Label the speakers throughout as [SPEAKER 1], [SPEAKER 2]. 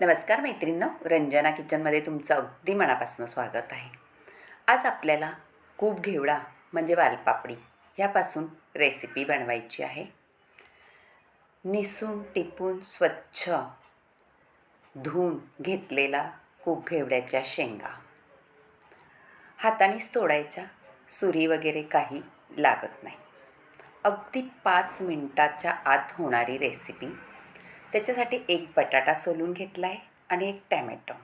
[SPEAKER 1] नमस्कार मैत्रिणींनो रंजना किचनमध्ये तुमचं अगदी मनापासून स्वागत आहे. आज आपल्याला खूप घेवडा म्हणजे वालपापडी ह्यापासून रेसिपी बनवायची आहे. निसून टिपून स्वच्छ धुवून घेतलेला खूप घेवड्याच्या शेंगा. हातानेच तोडायच्या सुरी वगैरे काही लागत नाही. अगदी पाच मिनटाच्या आत होणारी रेसिपी त्याच्यासाठी एक बटाटा सोलून घेतला आहे आणि एक टॅमॅटो.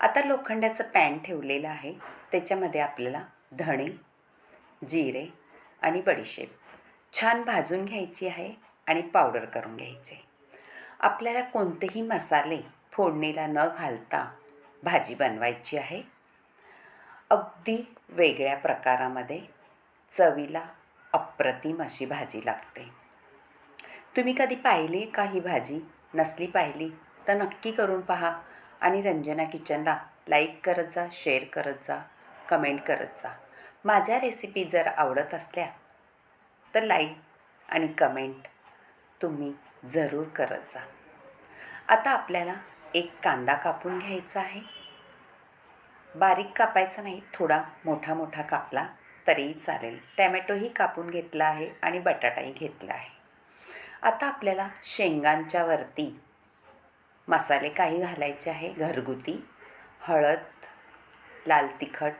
[SPEAKER 1] आता लोखंडाचं पॅन ठेवलेलं आहे. त्याच्यामध्ये आपल्याला धणे जिरे आणि बडीशेप छान भाजून घ्यायची आहे आणि पावडर करून घ्यायचे आपल्याला कोणतेही मसाले फोडणीला न घालता भाजी बनवायची आहे. अगदी वेगळ्या प्रकारामध्ये चवीला अप्रतिम अशी भाजी लागते. तुम्ही कधी पाहिली का ही भाजी? नसली पाहिली तर नक्की करून पहा आणि रंजना किचनला लाईक करत जा शेअर करत जा कमेंट करत जा. माझ्या रेसिपी जर आवडत असल्या तर लाईक आणि कमेंट तुम्ही जरूर करत जा. आता आपल्याला एक कांदा कापून घ्यायचा आहे. बारीक कापायचा नाही थोडा मोठा मोठा कापला तरीही चालेल. टॅमॅटोही कापून घेतला आहे आणि बटाटाही घेतला आहे. आता आपल्याला शेंगांच्या वरती मसाले काही घालायचे आहे. घरगुती हळद लाल तिखट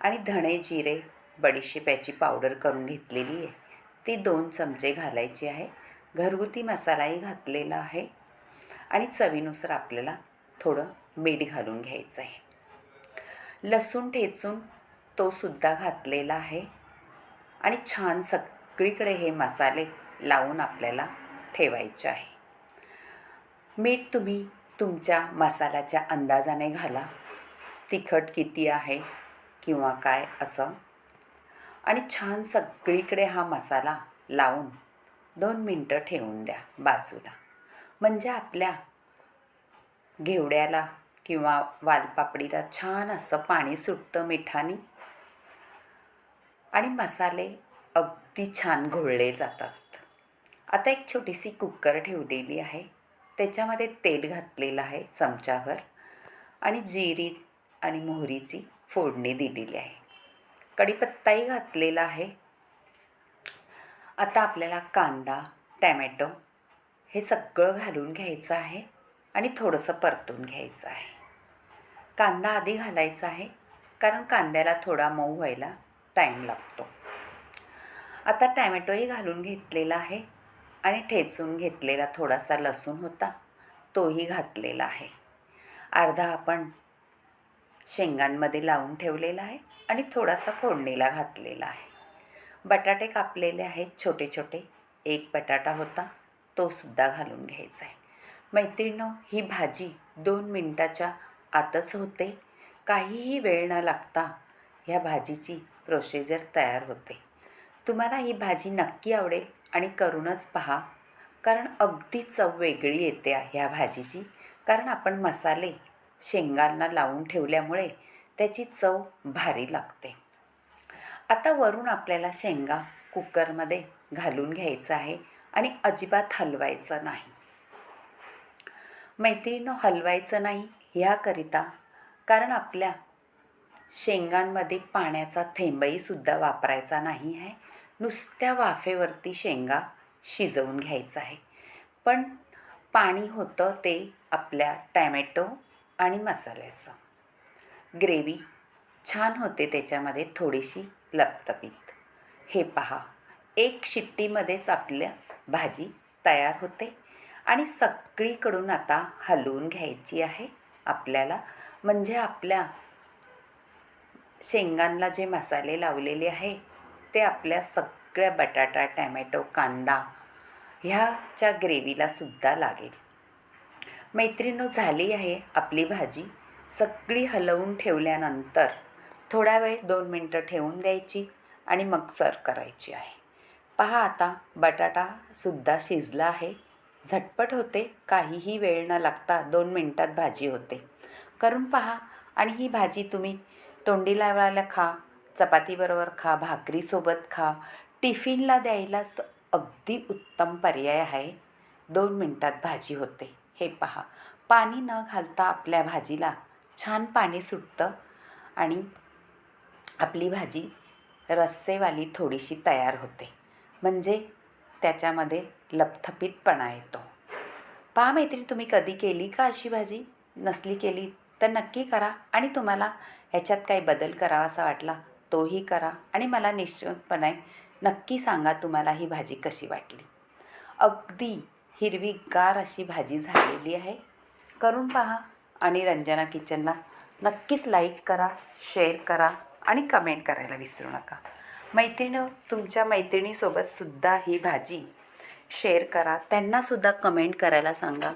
[SPEAKER 1] आणि धणे जिरे बडीशेपाची पावडर करून घेतलेली आहे. ती दोन चमचे घालायची आहे. घरगुती मसालाही घातलेला आहे आणि चवीनुसार आपल्याला थोडं मीठ घालून घ्यायचं आहे. लसूण ठेचून तो सुद्धा घातलेला आहे आणि छान सगळीकडे हे मसाले लावून आपल्याला ठेवायचे आहे. मीठ तुम्ही तुमच्या मसाल्याच्या अंदाजाने घाला. तिखट किती आहे किंवा काय असं. आणि छान सगळीकडे हा मसाला लावून दोन मिनटं ठेवून द्या बाजूला. म्हणजे आपल्या घेवड्याला किंवा वालपापडीला छान असं पाणी सुटतं मिठाने. आणि मसाले अगदी छान घोळले जातात. आता एक छोटीशी कुकर ठेवलेली आहे. त्याच्यामध्ये तेल घातलेलं आहे चमचाभर आणि जिरी आणि मोहरीची फोडणी दिलेली आहे. कढीपत्ताही घातलेला आहे. आता आपल्याला कांदा टॅमॅटो हे सगळं घालून घ्यायचं आहे आणि थोडंसं परतून घ्यायचं आहे. कांदा आधी घालायचा आहे कारण कांद्याला थोडा मऊ व्हायला टाईम लागतो. आता टॅमॅटोही घालून घेतलेला आहे. आणि ठेचून घेतलेला थोडासा लसूण होता तोही घातलेला आहे. अर्धा आपण शेंगांमध्ये लावून ठेवलेला आहे आणि थोडासा फोडणीला घातलेला आहे. बटाटे कापलेले आहेत छोटे छोटे एक बटाटा होता तोसुद्धा घालून घ्यायचा आहे. मैत्रिणीनो ही भाजी दोन मिनटाच्या आतच होते. काहीही वेळ न लागता ह्या भाजीची प्रोसिजर तयार होते. तुम्हाला ही भाजी नक्की आवडेल आणि करूनच पहा. कारण अगदी चव वेगळी येते ह्या भाजीची. कारण आपण मसाले शेंगांना लावून ठेवल्यामुळे त्याची चव भारी लागते. आता वरून आपल्याला शेंगा कुकरमध्ये घालून घ्यायचं आहे आणि अजिबात हलवायचं नाही. मैत्रिणीनं हलवायचं नाही ह्याकरिता कारण आपल्या शेंगांमध्ये पाण्याचा थेंबही सुद्धा वापरायचा नाही आहे. नुसत्या वाफेवरती शेंगा शिजवून घ्यायचं आहे. पण पाणी होतं ते आपल्या टॅमॅटो आणि मसाल्याचं. ग्रेव्ही छान होते त्याच्यामध्ये थोडीशी लपतपीत. हे पहा एक शिट्टीमध्येच आपल्या भाजी तयार होते आणि सगळीकडून आता हलवून घ्यायची आहे आपल्याला. म्हणजे आपल्या शेंगांना जे मसाले लावलेले आहे ते आपल्या सगळ्या बटाटा टॅमॅटो कांदा ह्याच्या ग्रेव्हीला सुद्धा लागेल. मैत्रिणो झाली आहे आपली भाजी. सगळी हलवून ठेवल्यानंतर थोडा वेळ दोन मिनटं ठेवून द्यायची आणि मग सर्व करायची आहे. पहा आता बटाटासुद्धा शिजला आहे. झटपट होते काहीही वेळ न लागता दोन मिनटात भाजी होते. करून पहा आणि ही भाजी तुम्ही तोंडी लावायला खा. चपातीबरोबर खा भाकरीसोबत खा. टिफिनला द्यायला अगदी उत्तम पर्याय आहे. दोन मिनटात भाजी होते. हे पहा. पाणी न घालता आपल्या भाजीला छान पाणी सुटतं आणि आपली भाजी रस्सेवाली थोडीशी तयार होते. म्हणजे त्याच्यामध्ये लपथपीतपणा येतो. पहा मैत्रिणी तुम्ही कधी केली का अशी भाजी? नसली केली तर नक्की करा आणि तुम्हाला ह्याच्यात काही बदल करावासा वाटला? तोही करा आणि मला निश्चितपणे नक्की सांगा तुम्हाला ही भाजी कशी वाटली. अगदी हिरवीगार अशी भाजी झालेली आहे. करून पहा आणि रंजना किचनला नक्कीच लाईक करा शेअर करा आणि कमेंट करायला विसरू नका. मैत्रिणी तुमच्या मैत्रिणीसोबतसुद्धा ही भाजी शेअर करा. त्यांनासुद्धा कमेंट करायला सांगा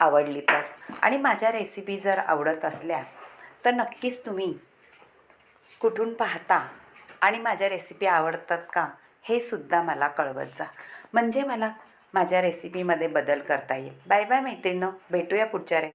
[SPEAKER 1] आवडली तर. आणि माझ्या रेसिपी जर आवडत असल्या तर नक्कीच तुम्ही कुठून पाहता आणि माझ्या रेसिपी आवडतात का हे सुद्धा मला कळवत जा. म्हणजे मला माझ्या रेसिपीमध्ये बदल करता येईल. बाय बाय मैत्रिणं भेटूया पुढच्या रे